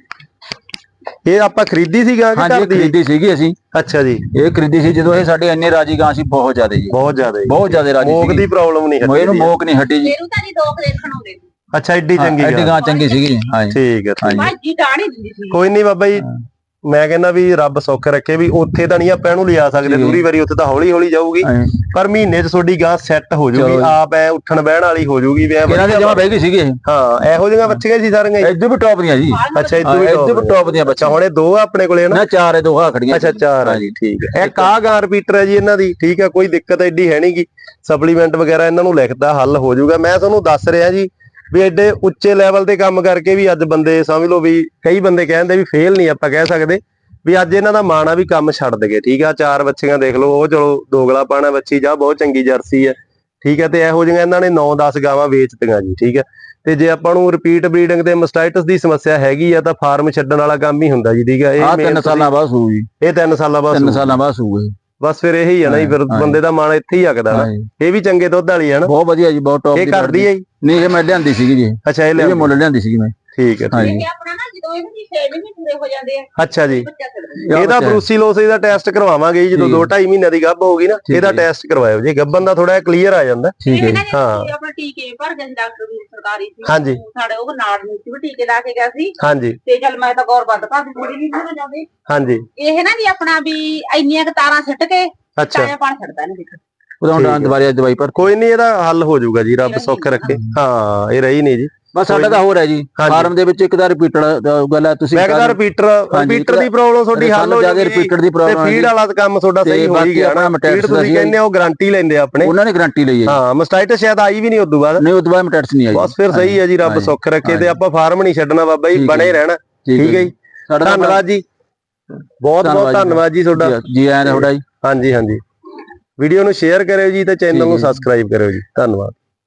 ਇਹ ਆਪਾਂ ਖਰੀਦੀ ਸੀ ਗਾਂ ਕਿ ਹਾਂਜੀ ਘਰ ਦੀ? ਖਰੀਦੀ ਸੀਗੀ ਅਸੀਂ। ਅੱਛਾ ਜੀ। ਇਹ ਖਰੀਦੀ ਸੀ ਜਦੋਂ ਇਹ ਸਾਡੇ ਇੰਨੇ ਰਾਜੀ ਗਾਂ ਸੀ ਬਹੁਤ ਜ਼ਿਆਦਾ ਜੀ। ਬਹੁਤ ਜ਼ਿਆਦਾ ਜੀ। ਬਹੁਤ ਜ਼ਿਆਦਾ ਰਾਜੀ ਮੋਕ ਦੀ ਪ੍ਰੋਬਲਮ ਨਹੀਂ ਇਹਨੂੰ ਹੱਟੀ ਮੋਕ ਨਹੀਂ ਹਟੀ ਜੀ। ਮੇਰੂ ਤਾਂ ਜੀ ਦੋ ਕੁ ਦੇਖਣ ਆਉਂਦੇ ਅੱਛਾ ਐਡੀ ਚੰਗੀ ਐਡੀ ਗਾਂ ਚੰਗੀ ਸੀਗੀ ਹਾਂਜੀ। ਠੀਕ ਹੈ ਦਿੰਦੀ ਸੀ। ਕੋਈ ਨਹੀਂ ਬਾਬਾ ਜੀ ਮੈਂ ਕਹਿੰਦਾ ਵੀ ਰੱਬ ਸੁੱਖ ਰੱਖੇ ਵੀ ਉੱਥੇ ਤਾਂ ਨਹੀਂ ਆਪਾਂ ਇਹਨੂੰ ਲਿਆ ਸਕਦੇ। ਦੂਰੀ ਵਾਰੀ ਉੱਥੇ ਤਾਂ ਹੌਲੀ ਹੌਲੀ ਜਾਊਗੀ। ਪਰ ਮਹੀਨੇ 'ਚ ਤੁਹਾਡੀ ਗਾਂ ਸੈੱਟ ਹੋ ਜਾਊਗੀ। ਆਪ ਐ ਉੱਠਣ ਬਹਿਣ ਵਾਲੀ ਹੋ ਜਾਊਗੀ ਵੀ ਐ ਇਹਨਾਂ ਦੇ ਜਮਾ ਬਹਿ ਗਈ ਸੀਗੀ ਇਹ? ਹਾਂ ਇਹੋ ਜਿਹੀਆਂ ਬੱਚੀਆਂ ਸੀ ਸਾਰੀਆਂ। ਇੱਧਰ ਵੀ ਟੌਪ ਦੀਆਂ ਜੀ। ਅੱਛਾ ਇਦੋਂ ਵੀ ਇੱਧਰ ਵੀ ਟੌਪ ਦੀਆਂ ਬੱਚਾ ਹੁਣ ਇਹ ਦੋ ਆ ਆਪਣੇ ਕੋਲੇ ਨਾ ਨਾ ਚਾਰ ਇਹ ਦੋ ਆ ਖੜੀਆਂ। ਅੱਛਾ ਚਾਰ ਆ ਜੀ ਠੀਕ ਹੈ। ਇੱਕ ਆ ਗਾਂ ਰਿਪੀਟਰ ਹੈ ਜੀ ਇਹਨਾਂ ਦੀ ਠੀਕ ਹੈ ਕੋਈ ਦਿੱਕਤ ਐਡੀ ਹੈ ਨਹੀਂਗੀ ਸਪਲੀਮੈਂਟ ਵਗੈਰਾ ਇਹਨਾਂ ਨੂੰ ਲਿਖਦਾ ਹੱਲ ਹੋ ਜਾਊਗਾ ਮੈਂ ਤੁਹਾਨੂੰ ਦੱਸ ਰਿਹਾ ਜੀ ਵੀ ਐਡੇ ਉੱਚੇ ਲੈਵਲ ਤੇ ਕੰਮ ਕਰਕੇ ਵੀ ਅੱਜ ਬੰਦੇ ਸਮਝ ਲਓ ਵੀ ਕਈ ਬੰਦੇ ਕਹਿੰਦੇ ਵੀ ਫੇਲ ਨਹੀਂ ਆਪਾਂ ਕਹਿ ਸਕਦੇ ਵੀ ਅੱਜ ਇਹਨਾਂ ਦਾ ਮਾਣਾ ਵੀ ਕੰਮ ਛੱਡ ਦਗੇ ਠੀਕ ਆ ਚਾਰ ਬੱਚੀਆਂ ਦੇਖ ਲਓ ਉਹ ਚਲੋ ਦੋਗਲਾ ਪਾਣਾ ਬੱਚੀ ਜਾ ਬਹੁਤ ਚੰਗੀ ਜਰਸੀ ਹੈ ਠੀਕ ਹੈ ਤੇ ਇਹੋ ਜਿਹੀਆਂ ਇਹਨਾਂ ਨੇ 9-10 ਗਾਵਾਂ ਵੇਚਤੀਆਂ ਜੀ ਠੀਕ ਹੈ ਤੇ ਜੇ ਆਪਾਂ ਨੂੰ ਰਿਪੀਟ ਬਰੀਡਿੰਗ ਤੇ ਮਸਟਾਈਟਸ ਦੀ ਸਮੱਸਿਆ ਹੈਗੀ ਆ ਤਾਂ ਫਾਰਮ ਛੱਡਣ ਵਾਲਾ ਕੰਮ ਹੀ ਹੁੰਦਾ ਜੀ ਠੀਕ ਹੈ ਆ main ਤਿੰਨ ਸਾਲਾਂ ਬਾਅਦ ਜੀ ਇਹ 3 ਸਾਲਾਂ ਬਾਅਦ ਤਿੰਨ ਸੂ। ਸਾਲਾਂ ਬਾਅਦ ਇਹ ਬਸ ਫਿਰ ਇਹੀ ਆ ਨਾ ਜੀ ਫਿਰ ਹਾਂ। ਬੰਦੇ ਦਾ ਮਨ ਇੱਥੇ ਹੀ ਆਕਦਾ ਨਾ। ਇਹ ਵੀ ਚੰਗੇ ਦੁੱਧ ਵਾਲੀ ਹੈ ਨਾ ਬਹੁਤ ਵਧੀਆ ਜੀ ਬਹੁਤ ਟੌਪ ਇਹ ਕਰਦੀ ਹੈ ਜੀ। ਨਹੀਂ ਇਹ ਮੈਂ ਲਿਆਂਦੀ ਸੀਗੀ ਜੀ। ਅੱਛਾ ਇਹ ਇਹ ਲੈ ਵੀ ਮੁੱਲ ਲਿਆਂਦੀ ਸੀਗੀ ਮੈਂ। ਠੀਕ ਹੈ ਠੀਕ। ਇਹ ਆਪਣਾ ਨਾ ਜਦੋਂ ਇਹਨਾਂ ਦੀ 6 ਮਹੀਨੇ ਪੂਰੇ ਹੋ ਜਾਂਦੇ ਆ। ਅੱਛਾ ਜੀ। ਇਹਦਾ। ਬਰੂਸੀਲੋਸਿਸ ਦਾ ਟੈਸਟ ਕਰਵਾਵਾਂਗੇ ਜੀ ਜਦੋਂ ਠੀਕ। 2 2.5 ਮਹੀਨਿਆਂ ਦੀ ਗੱਭ ਹੋਊਗੀ ਨਾ ਇਹਦਾ। ਟੈਸਟ ਕਰਵਾਇਓ ਜੀ। ਗੱਭਨ ਦਾ ਥੋੜਾ ਜਿਹਾ ਕਲੀਅਰ ਆ ਜਾਂਦਾ। ਠੀਕ ਹੈ। ਆਪਣਾ ਟੀਕੇ ਭਰ ਗਏ ਸੀ ਡਾਕਟਰ ਨੂੰ ਸਰਕਾਰੀ ਸੀ। ਹਾਂਜੀ। ਸਾਡੇ ਉਹ ਨਾਲ ਨੂੰ ਸੀ ਵੀ ਟੀਕੇ ਲਾ ਕੇ ਗਿਆ ਸੀ। ਹਾਂਜੀ। ਤੇ ਚੱਲ ਮੈਂ ਤਾਂ ਗੌਰ ਵੱਧ ਭਾਦੀ ਥੋੜੀ ਨਹੀਂ ਹੋ ਜਾਂਦੀ। ਹਾਂਜੀ। ਇਹ ਨਾ ਜੀ ਆਪਣਾ ਵੀ ਇੰਨੀਆਂ ਕੁ ਤਾਰਾਂ ਸਿੱਟ ਕੇ ਅੱਛਾ। ਤਾਇਆ ਪਾਣ ਛੱਡਦਾ ਨਹੀਂ ਦੇਖ। ਉਹਦਾ। ਦੁਬਾਰਾ ਦਵਾਈ ਪਰ ਕੋਈ ਨਹੀਂ ਇਹਦਾ ਹੱਲ ਹੋ ਜਾਊਗਾ ਜੀ ਰੱਬ ਸੁੱਖ ਰੱਖੇ। ਹਾਂ। ਇਹ ਰਹੀ ਨਹੀਂ ਜੀ। ਬਸ ਸਾਡਾ ਤਾਂ ਹੋਰ ਹੈ ਜੀ। ਫਾਰਮ ਦੇ ਵਿੱਚ ਇੱਕ ਦਾ ਰਿਪੀਟਡ ਗੱਲ ਹੈ ਤੁਸੀਂ ਮੈਂ ਕਹਿੰਦਾ ਰਿਪੀਟਰ ਰਿਪੀਟਰ ਦੀ ਪ੍ਰੋਬਲਮ ਤੁਹਾਡੀ ਹੱਲ ਹੋ ਜਾਊਗੀ ਰਿਪੀਟਡ ਦੀ ਤੇ ਪ੍ਰੋਬਲਮ ਫੀਡ ਵਾਲਾ ਤਾਂ ਕੰਮ ਤੁਹਾਡਾ ਤੇ ਸਹੀ ਹੋ ਗਿਆ ਨਾ। ਮਟੈਟਸ ਫੀਡ ਦਾ ਤੁਸੀਂ ਕਹਿੰਦੇ ਹੋ ਗਾਰੰਟੀ ਲੈਂਦੇ ਆਪਣੇ। ਉਹਨਾਂ ਨੇ ਗਾਰੰਟੀ ਲਈ ਹੈ। ਹਾਂ ਮਸਟਾਈਟਸ ਸ਼ਾਇਦ ਆਈ ਵੀ ਨਹੀਂ ਉਦੋਂ ਬਾਅਦ। ਨਹੀਂ ਤੋਂ ਬਾਅਦ ਮਟੈਟਸ ਨਹੀਂ ਆਈ ਬਸ ਫਿਰ ਸਹੀ ਹੈ ਜੀ ਰੱਬ। ਸੁੱਖ ਰੱਖੇ ਤੇ। ਆਪਾਂ ਫਾਰਮ ਨਹੀਂ ਛੱਡਣਾ ਬਾਬਾ ਜੀ ਬਣੇ। ਰਹਿਣਾ। ਠੀਕ ਹੈ ਜੀ। ਤਾਂ ਧੰਨਵਾਦ ਜੀ। ਬਹੁਤ ਬਹੁਤ ਧੰਨਵਾਦ ਜੀ। ਤੁਹਾਡਾ। ਜੀ- ਆਇਆਂ ਦਾ ਤੁਹਾਡਾ ਜੀ। ਹਾਂਜੀ ਹਾਂਜੀ। ਵੀਡੀਓ ਨੂੰ ਸ਼ੇਅਰ ਕਰਿਓ ਜੀ ਤੇ ਚੈਨਲ ਨੂੰ। ਸਬਸਕ੍ਰਾਈਬ ਕਰਿਓ ਜੀ। ਧੰਨਵਾਦ।